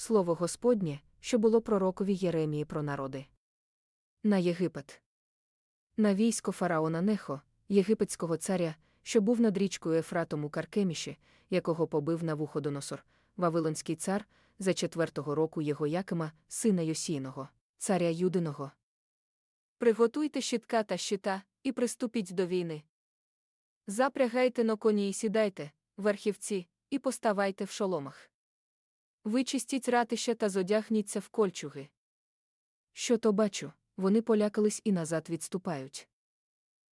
слово Господнє, що було пророкові Єремії про народи. На Єгипет. На військо фараона Нехо, єгипетського царя, що був над річкою Ефратом у Каркеміші, якого побив на Навуходоносор, Вавилонський цар, за четвертого року його Якима, сина Йосійного, царя Юдиного. Приготуйте щитка та щита, і приступіть до війни. Запрягайте на коні і сідайте, верхівці, і поставайте в шоломах. Вичистіть ратища та зодягніться в кольчуги. Що то бачу, вони полякались і назад відступають.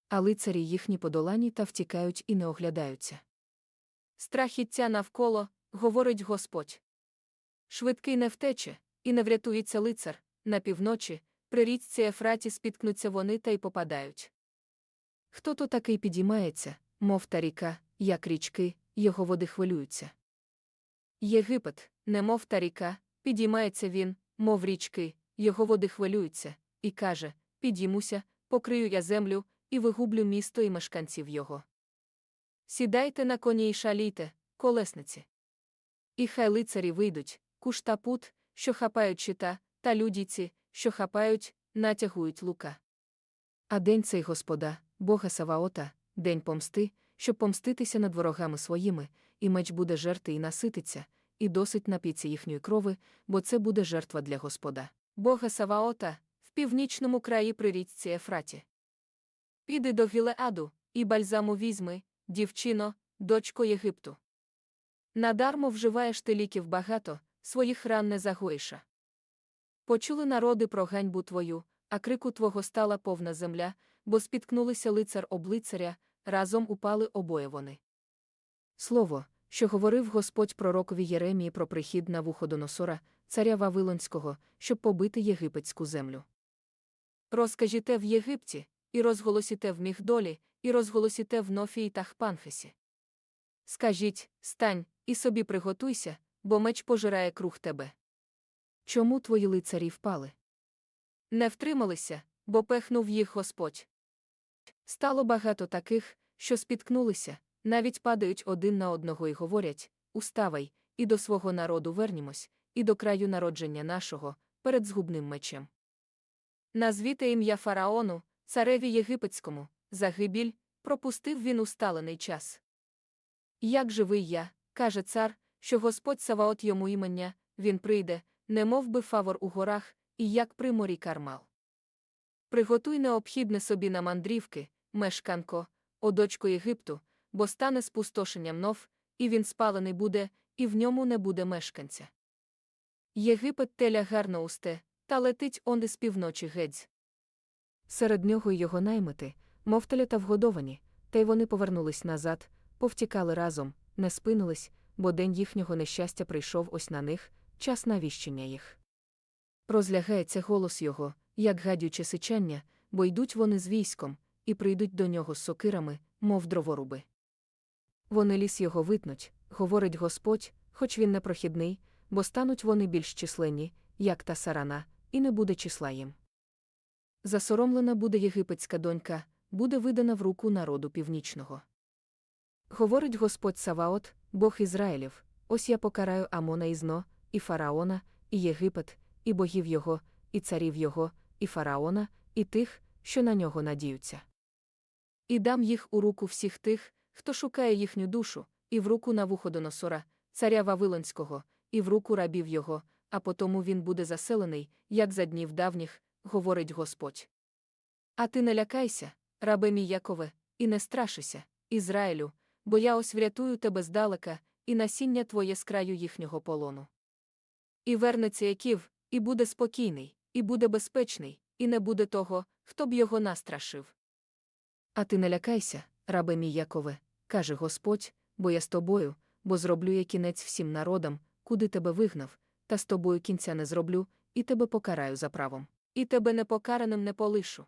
А лицарі їхні подолані та втікають і не оглядаються. Страхіття навколо, говорить Господь. Швидкий не втече, і не врятується лицар, на півночі, при річці Ефраті спіткнуться вони та й попадають. Хто то такий підіймається, мов та ріка, як річки, його води хвилюються. Єгипет, немов та ріка, підіймається він, мов річки, його води хвилюються, і каже: Підіймуся, покрию я землю, і вигублю місто і мешканців його. Сідайте на коні і шалійте, колесниці. І хай лицарі вийдуть, куш та пут, що хапають щита, та людіці, що хапають, натягують лука. А день цей Господа, Бога Саваота, день помсти, щоб помститися над ворогами своїми, і меч буде жерти і насититься, і досить напіться їхньої крови, бо це буде жертва для Господа, Бога Саваота, в північному краї при річці Ефраті. Піди до Гілеаду, і бальзаму візьми, дівчино, дочко Єгипту. Надармо вживаєш ти ліків багато, своїх ран не загоїша. Почули народи про ганьбу твою, а крику твого стала повна земля, бо спіткнулися лицар об лицаря, разом упали обоє вони. Слово, що говорив Господь пророкові Єремії про прихід на Вуходоносора, царя Вавилонського, щоб побити єгипетську землю. Розкажіте в Єгипті, і розголосіте в Мігдолі, і розголосіте в Нофії та Хпанфесі. Скажіть, стань, і собі приготуйся, бо меч пожирає круг тебе. Чому твої лицарі впали? Не втрималися, бо пехнув їх Господь. Стало багато таких, що спіткнулися, навіть падають один на одного і говорять Уставай, і до свого народу вернімось, і до краю народження нашого, перед згубним мечем. Назвіте ім'я фараону, цареві єгипетському, загибіль, пропустив він усталений час. Як живий я, каже цар, що Господь Саваот йому імення, він прийде, не мов би фавор у горах, і як при морі кармал. Приготуй необхідне собі на мандрівки, мешканко, о дочко Єгипту, бо стане спустошенням нов, і він спалений буде, і в ньому не буде мешканця. Єгипет теля гарно усте, та летить он із півночі гедзь. Серед нього й його наймити, мов телята вгодовані, та й вони повернулись назад, повтікали разом, не спинились, бо день їхнього нещастя прийшов ось на них, час навіщення їх. Розлягається голос його, як гадюче сичання, бо йдуть вони з військом, і прийдуть до нього з сокирами, мов дроворуби. Вони ліс його витнуть, говорить Господь, хоч він непрохідний, бо стануть вони більш численні, як та сарана, і не буде числа їм. Засоромлена буде єгипетська донька, буде видана в руку народу північного. Говорить Господь Саваот, Бог Ізраїлів, ось я покараю Амона і Зно, і Фараона, і Єгипет, і богів його, і царів його, і фараона, і тих, що на нього надіються. І дам їх у руку всіх тих, хто шукає їхню душу, і в руку на Навуходоносора, царя Вавилонського, і в руку рабів його, а потому він буде заселений, як за днів давніх, говорить Господь. А ти не лякайся, рабе мій Якове, і не страшися, Ізраїлю, бо я ось врятую тебе здалека, і насіння твоє з краю їхнього полону. І вернеться Яків, і буде спокійний, і буде безпечний, і не буде того, хто б його настрашив. А ти не лякайся, рабе мій Якове, каже Господь, бо я з тобою, бо зроблю я кінець всім народам, куди тебе вигнав, та з тобою кінця не зроблю, і тебе покараю за правом. І тебе непокараним не полишу.